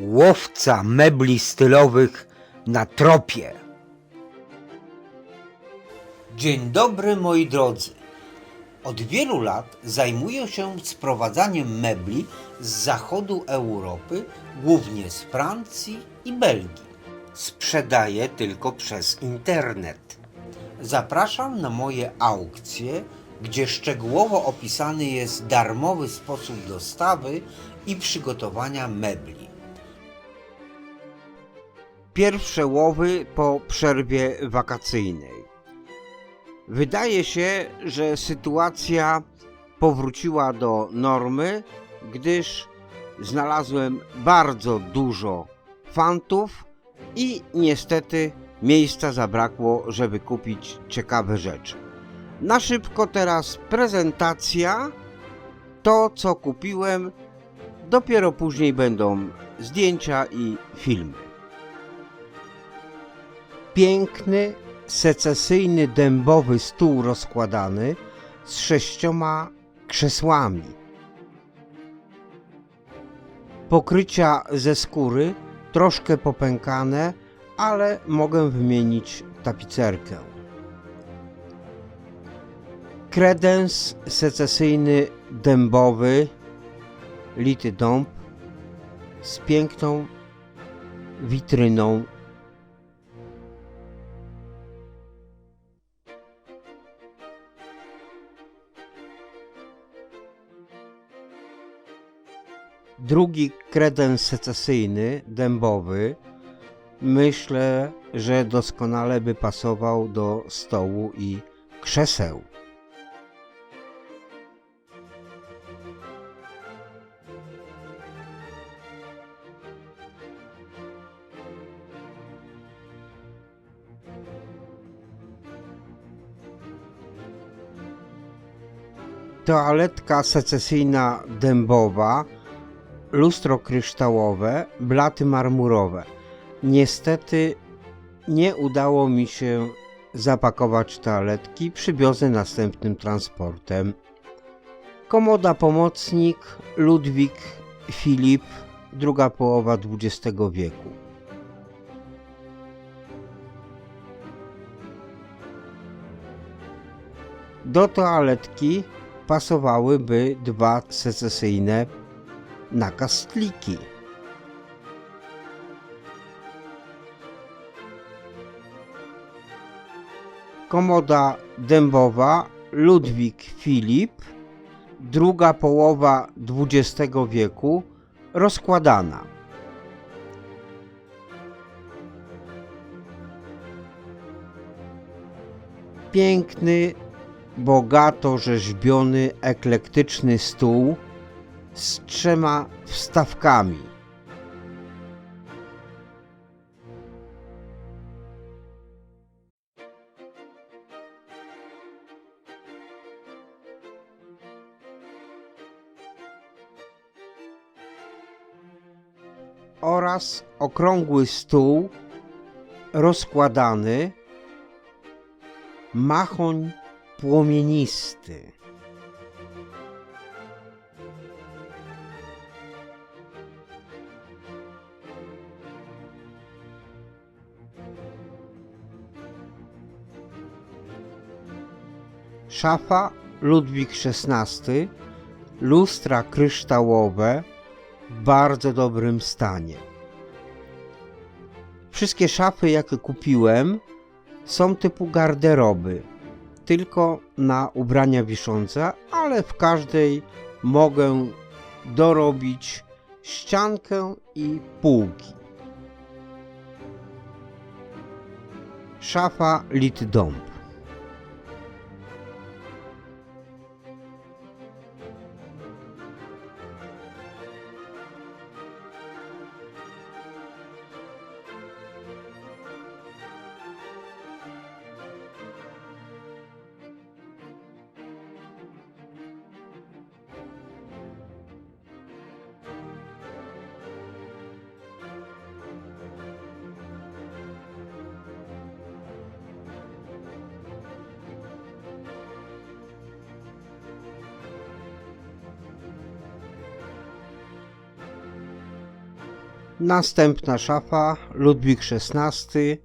łowca mebli stylowych na tropie. Dzień dobry moi drodzy. Od wielu lat zajmuję się sprowadzaniem mebli z zachodu Europy, głównie z Francji i Belgii. Sprzedaję tylko przez internet. Zapraszam na moje aukcje, gdzie szczegółowo opisany jest darmowy sposób dostawy i przygotowania mebli. Pierwsze łowy po przerwie wakacyjnej. Wydaje się, że sytuacja powróciła do normy, gdyż znalazłem bardzo dużo fantów i niestety miejsca zabrakło, żeby kupić ciekawe rzeczy. Na szybko teraz prezentacja. To, co kupiłem, dopiero później będą zdjęcia i filmy. Piękny, secesyjny dębowy stół rozkładany z sześcioma krzesłami. Pokrycia ze skóry troszkę popękane, ale mogę wymienić tapicerkę. Kredens secesyjny dębowy, lity dąb z piękną witryną drugi kredens secesyjny, dębowy, myślę, że doskonale by pasował do stołu i krzeseł. Toaletka secesyjna dębowa, lustro kryształowe, blaty marmurowe. Niestety nie udało mi się zapakować toaletki, przywiozę następnym transportem. Komoda pomocnik Ludwik Filip, druga połowa XX wieku. Do toaletki pasowałyby dwa secesyjne nakastliki. Komoda dębowa Ludwik Filip, druga połowa XX wieku, rozkładana. Piękny, bogato rzeźbiony, eklektyczny stół z trzema wstawkami. oraz okrągły stół rozkładany machoń płomienisty. Szafa Ludwik XVI, lustra kryształowe w bardzo dobrym stanie. Wszystkie szafy, jakie kupiłem, są typu garderoby, tylko na ubrania wiszące, ale w każdej mogę dorobić ściankę i półki. Szafa lit Następna szafa Ludwik XVI,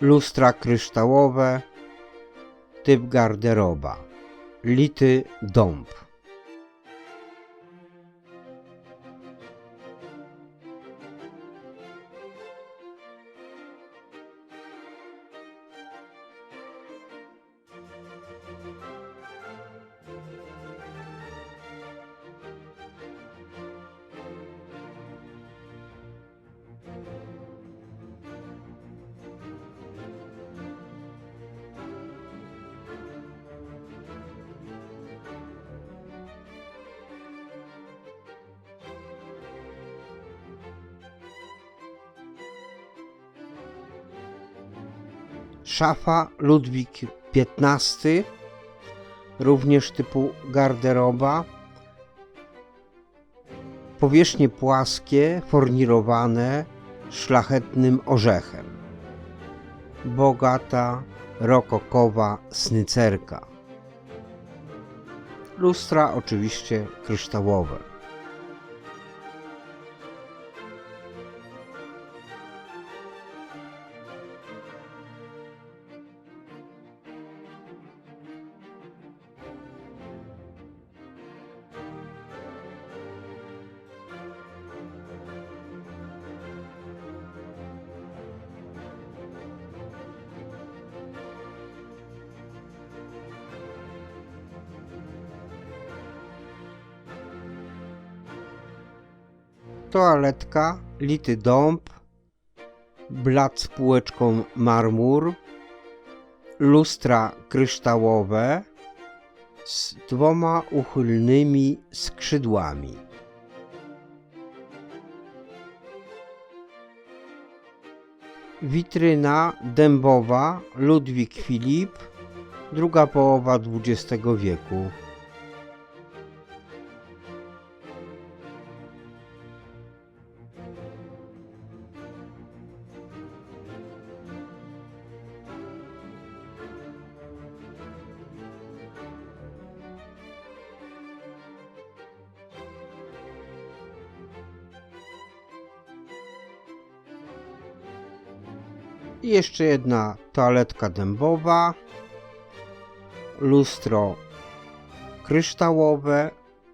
lustra kryształowe, typ garderoba, lity dąb. Szafa Ludwik XV, również typu garderoba. Powierzchnie płaskie, fornirowane szlachetnym orzechem. Bogata, rokokowa snycerka. Lustra oczywiście kryształowe. Toaletka, lity dąb, blat z półeczką marmur, lustra kryształowe z dwoma uchylnymi skrzydłami. Witryna dębowa Ludwik Filip, druga połowa XX wieku. I jeszcze jedna toaletka dębowa, lustro kryształowe,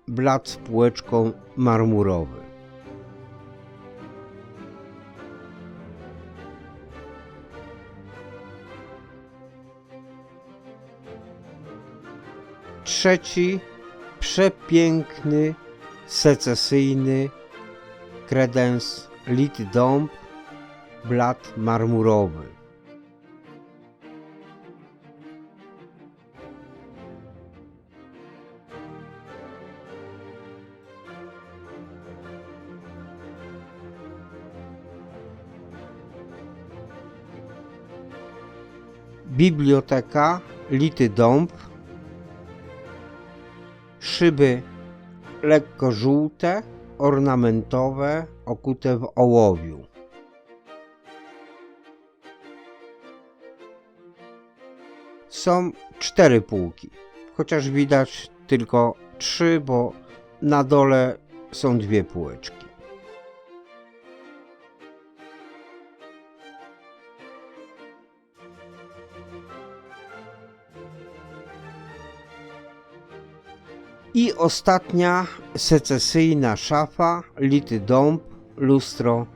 blat z półeczką marmurowy. Trzeci przepiękny, secesyjny kredens lity dąb blat marmurowy. Biblioteka, lity dąb, szyby lekko żółte, ornamentowe, okute w ołowiu. Są cztery półki, chociaż widać tylko trzy, bo na dole są dwie półeczki. I ostatnia secesyjna szafa, lity dąb, lustro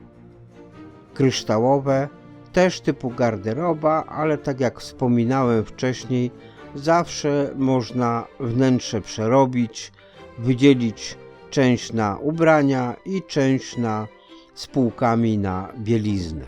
kryształowe, też typu garderoba, ale tak jak wspominałem wcześniej, zawsze można wnętrze przerobić, wydzielić część na ubrania i część na spółkami na bieliznę.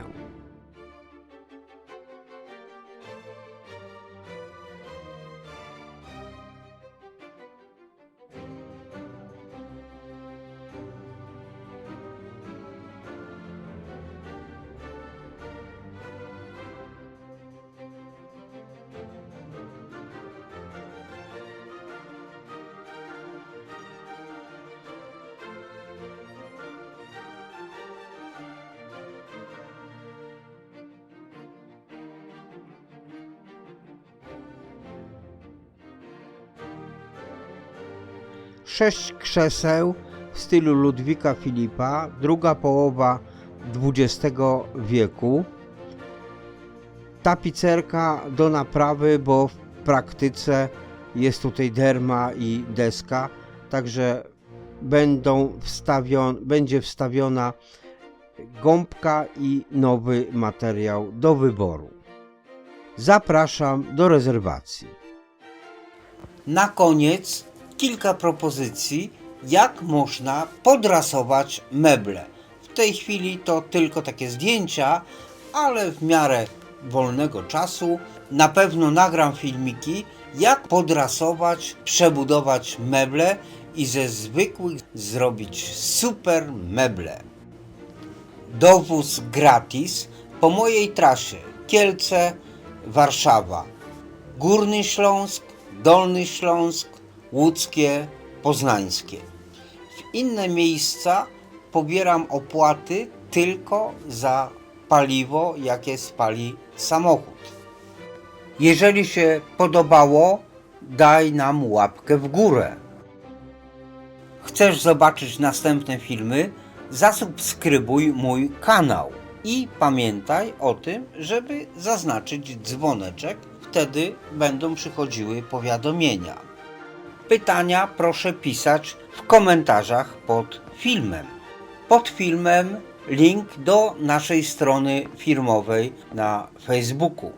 Sześć krzeseł w stylu Ludwika Filipa, druga połowa XX wieku. Tapicerka do naprawy, bo w praktyce jest tutaj derma i deska, także będą wstawion, będzie wstawiona gąbka i nowy materiał do wyboru. Zapraszam do rezerwacji. Na koniec kilka propozycji, jak można podrasować meble. W tej chwili to tylko takie zdjęcia, ale w miarę wolnego czasu na pewno nagram filmiki, jak podrasować, przebudować meble i ze zwykłych zrobić super meble. Dowóz gratis po mojej trasie Kielce, Warszawa, Górny Śląsk, Dolny Śląsk, Łódzkie, Poznańskie. W inne miejsca pobieram opłaty tylko za paliwo, jakie spali samochód. Jeżeli się podobało, daj nam łapkę w górę. Chcesz zobaczyć następne filmy? Zasubskrybuj mój kanał i pamiętaj o tym, żeby zaznaczyć dzwoneczek, wtedy będą przychodziły powiadomienia. Pytania proszę pisać w komentarzach pod filmem. Pod filmem link do naszej strony firmowej na Facebooku.